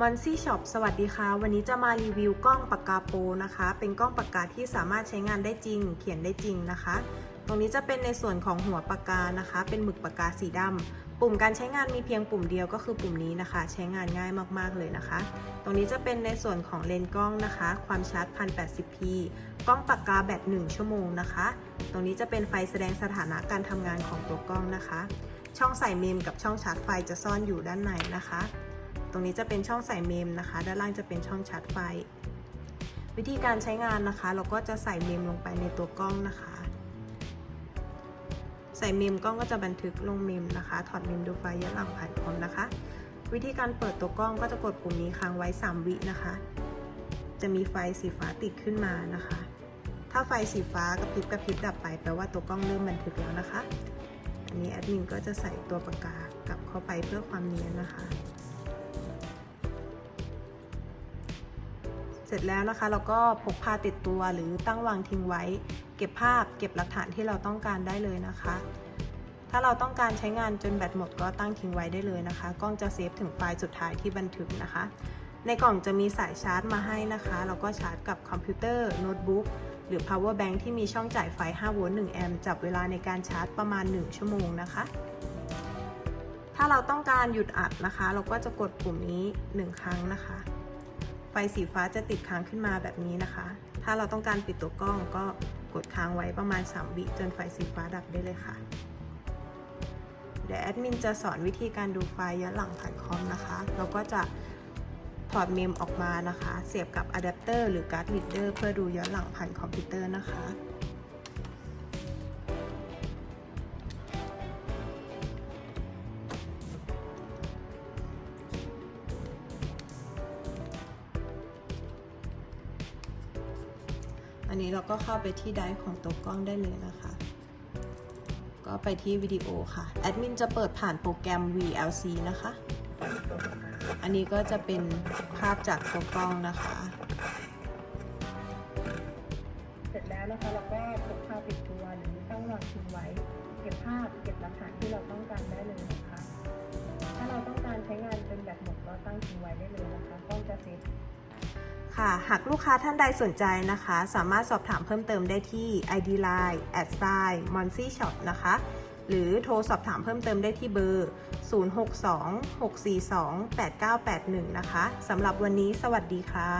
มอนซี่ช็อปสวัสดีค่ะ วันนี้จะมารีวิวกล้องปากกาโปรนะคะ เป็นกล้องปากกาที่สามารถใช้งานได้จริง เขียนได้จริงนะคะ ตรงนี้จะเป็นในส่วนของหัวปากกานะคะ เป็นหมึกปากกาสีดำปุ่มการใช้งานมีเพียงปุ่มเดียวก็คือปุ่มนี้นะคะ ใช้งานง่ายมากๆเลยนะคะ ตรงนี้จะเป็นในส่วนของเลนส์กล้องนะคะ ความชาร์จ 1080p กล้องปากกาแบต1ชั่วโมงนะคะ ตรงนี้จะเป็นไฟแสดงสถานะการทำงานของตัวกล้องนะคะ ช่องใส่เมมกับช่องชาร์จไฟจะซ่อนอยู่ด้านในนะคะ ตรงนี้จะเป็นช่องใส่เมมนะคะ ด้านล่างจะเป็นช่องชาร์จไฟ วิธีการใช้งานนะคะ เราก็จะใส่เมมลงไปในตัวกล้องนะคะ ใส่เมมกล้องก็จะบันทึกลงเมมนะคะ ถอดเมมดูไฟล์ย้อนหลังผ่านคอมนะคะ วิธีการเปิดตัวกล้องก็จะกดปุ่มนี้ค้างไว้ 3 วินะคะ จะมีไฟสีฟ้าติดขึ้นมานะคะ ถ้าไฟสีฟ้ากระพริบกระพริบดับไปแปลว่าตัวกล้องเริ่มบันทึกแล้วนะคะอันนี้แอดมินก็จะใส่ตัวปากกากลับเข้าไปเพื่อความเนียนนะคะ ร็จแล้วนะคะ เราก็พกพาติดตัวหรือตั้งวางทิ้งไว้ เก็บภาพ เก็บหลักฐานที่เราต้องการได้เลยนะคะ ถ้าเราต้องการใช้งานจนแบตหมดก็ตั้งทิ้งไว้ได้เลยนะคะ กล้องจะเซฟถึงไฟล์สุดท้ายที่บันทึกนะคะ ในกล่องจะมีสายชาร์จมาให้นะคะ แล้วก็ชาร์จกับคอมพิวเตอร์โน้ตบุ๊กหรือ power bank ที่มีช่องจ่ายไฟ 5 โวลต์ 1 แอมป์ จับเวลาในการชาร์จประมาณ 1 ชั่วโมงนะคะ ถ้าเราต้องการหยุดอัดนะคะ เราก็จะกดปุ่มนี้ 1 ครั้งนะคะ ไฟสีฟ้าจะติดค้างขึ้นมาแบบนี้นะคะ ถ้าเราต้องการปิดตัวกล้องก็กดค้างไว้ประมาณ 3 วิจนไฟสีฟ้าดับได้เลยค่ะ เดี๋ยวแอดมินจะสอนวิธีการดูไฟย้อนหลังผ่านคอมนะคะ เราก็จะถอดเมมออกมานะคะ เสียบกับอะแดปเตอร์หรือการ์ดรีดเดอร์เพื่อดูย้อนหลังผ่านคอมพิวเตอร์นะคะ อันนี้เราก็เข้าไปที่ไดรฟ์ของตัวกล้องได้เลยนะคะ ก็ไปที่วิดีโอค่ะแอดมินจะเปิดผ่านโปรแกรม VLC นะคะ อันนี้ก็จะเป็นภาพจากตัวกล้องนะคะ เสร็จแล้วนะคะเราก็พกพาติดตัวหรือตั้งวางทิ้งไว้ เก็บภาพเก็บหลักฐานที่เราต้องการได้เลยนะคะ ถ้าเราต้องการใช้งานจนแบตหมดก็ตั้งทิ้งไว้ได้เลยนะคะกล้องจะเซฟ ค่ะ หากลูกค้าท่านใดสนใจนะคะ สามารถสอบถามเพิ่มเติมได้ที่ ID Line at sign m o n s y Shop นะคะ หรือโทรสอบถามเพิ่มเติมได้ที่เบอร์ 0626428981 นะคะ สำหรับวันนี้สวัสดีค่ะ